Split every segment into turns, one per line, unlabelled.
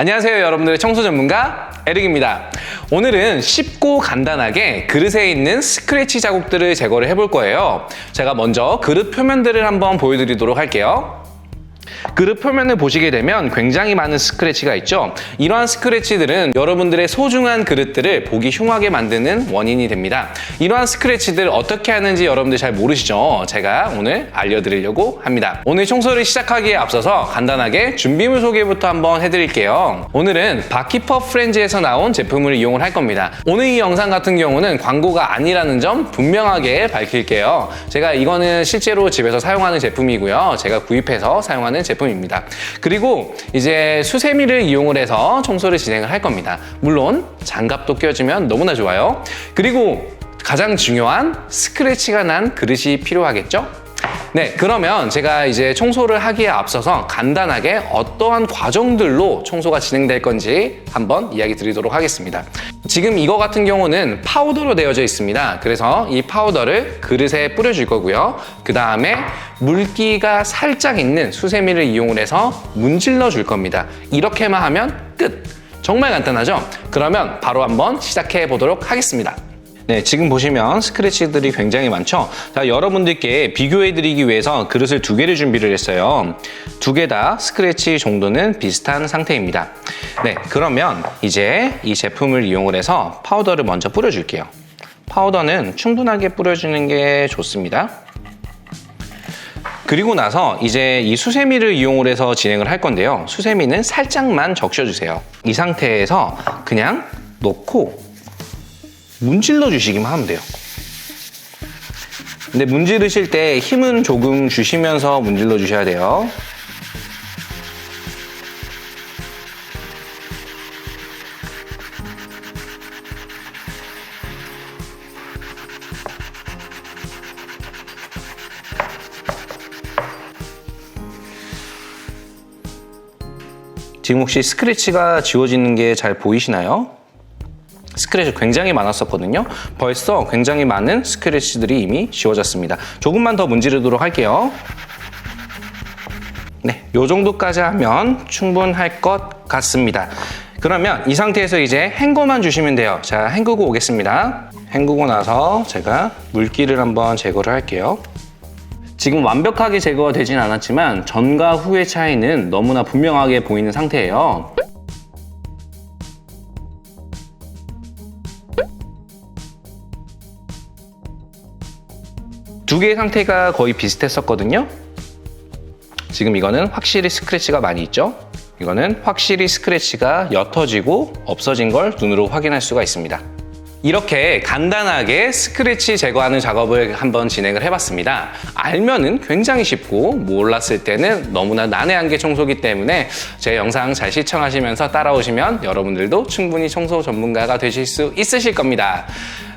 안녕하세요 여러분들의 청소 전문가 에릭입니다. 오늘은 쉽고 간단하게 그릇에 있는 스크래치 자국들을 제거를 해볼 거예요. 제가 먼저 그릇 표면들을 한번 보여드리도록 할게요 그릇 표면을 보시게 되면 굉장히 많은 스크래치가 있죠. 이러한 스크래치들은 여러분들의 소중한 그릇들을 보기 흉하게 만드는 원인이 됩니다. 이러한 스크래치들 어떻게 하는지 여러분들 잘 모르시죠? 제가 오늘 알려드리려고 합니다. 오늘 청소를 시작하기에 앞서서 간단하게 준비물 소개부터 한번 해드릴게요. 오늘은 바키퍼 프렌즈에서 나온 제품을 이용을 할 겁니다. 오늘 이 영상 같은 경우는 광고가 아니라는 점 분명하게 밝힐게요. 제가 이거는 실제로 집에서 사용하는 제품이고요. 제가 구입해서 사용하는 제품 입니다. 그리고 이제 수세미를 이용을 해서 청소를 진행을 할 겁니다. 물론 장갑도 껴주면 너무나 좋아요. 그리고 가장 중요한 스크래치가 난 그릇이 필요하겠죠? 네, 그러면 제가 이제 청소를 하기에 앞서서 간단하게 어떠한 과정들로 청소가 진행될 건지 한번 이야기 드리도록 하겠습니다. 지금 이거 같은 경우는 파우더로 되어져 있습니다. 그래서 이 파우더를 그릇에 뿌려줄 거고요. 그 다음에 물기가 살짝 있는 수세미를 이용을 해서 문질러 줄 겁니다. 이렇게만 하면 끝! 정말 간단하죠? 그러면 바로 한번 시작해 보도록 하겠습니다. 네, 지금 보시면 스크래치들이 굉장히 많죠? 자, 여러분들께 비교해드리기 위해서 그릇을 두 개를 준비를 했어요. 두 개 다 스크래치 정도는 비슷한 상태입니다. 네, 그러면 이제 이 제품을 이용을 해서 파우더를 먼저 뿌려줄게요. 파우더는 충분하게 뿌려주는 게 좋습니다. 그리고 나서 이제 이 수세미를 이용을 해서 진행을 할 건데요. 수세미는 살짝만 적셔주세요. 이 상태에서 그냥 놓고 문질러 주시기만 하면 돼요. 근데 문지르실 때 힘은 조금 주시면서 문질러 주셔야 돼요. 지금 혹시 스크래치가 지워지는 게 잘 보이시나요? 스크래치 굉장히 많았었거든요. 벌써 굉장히 많은 스크래치들이 이미 지워졌습니다. 조금만 더 문지르도록 할게요. 네, 요 정도까지 하면 충분할 것 같습니다. 그러면 이 상태에서 이제 헹궈만 주시면 돼요. 자, 헹구고 오겠습니다. 헹구고 나서 제가 물기를 한번 제거를 할게요. 지금 완벽하게 제거가 되진 않았지만 전과 후의 차이는 너무나 분명하게 보이는 상태예요. 두 개의 상태가 거의 비슷했었거든요. 지금 이거는 확실히 스크래치가 많이 있죠? 이거는 확실히 스크래치가 옅어지고 없어진 걸 눈으로 확인할 수가 있습니다. 이렇게 간단하게 스크래치 제거하는 작업을 한번 진행을 해봤습니다. 알면은 굉장히 쉽고 몰랐을 때는 너무나 난해한 게 청소기 때문에 제 영상 잘 시청하시면서 따라오시면 여러분들도 충분히 청소 전문가가 되실 수 있으실 겁니다.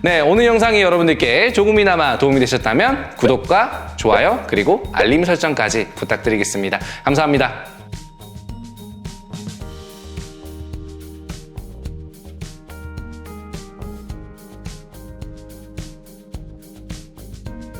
네, 오늘 영상이 여러분들께 조금이나마 도움이 되셨다면 구독과 좋아요 그리고 알림 설정까지 부탁드리겠습니다. 감사합니다.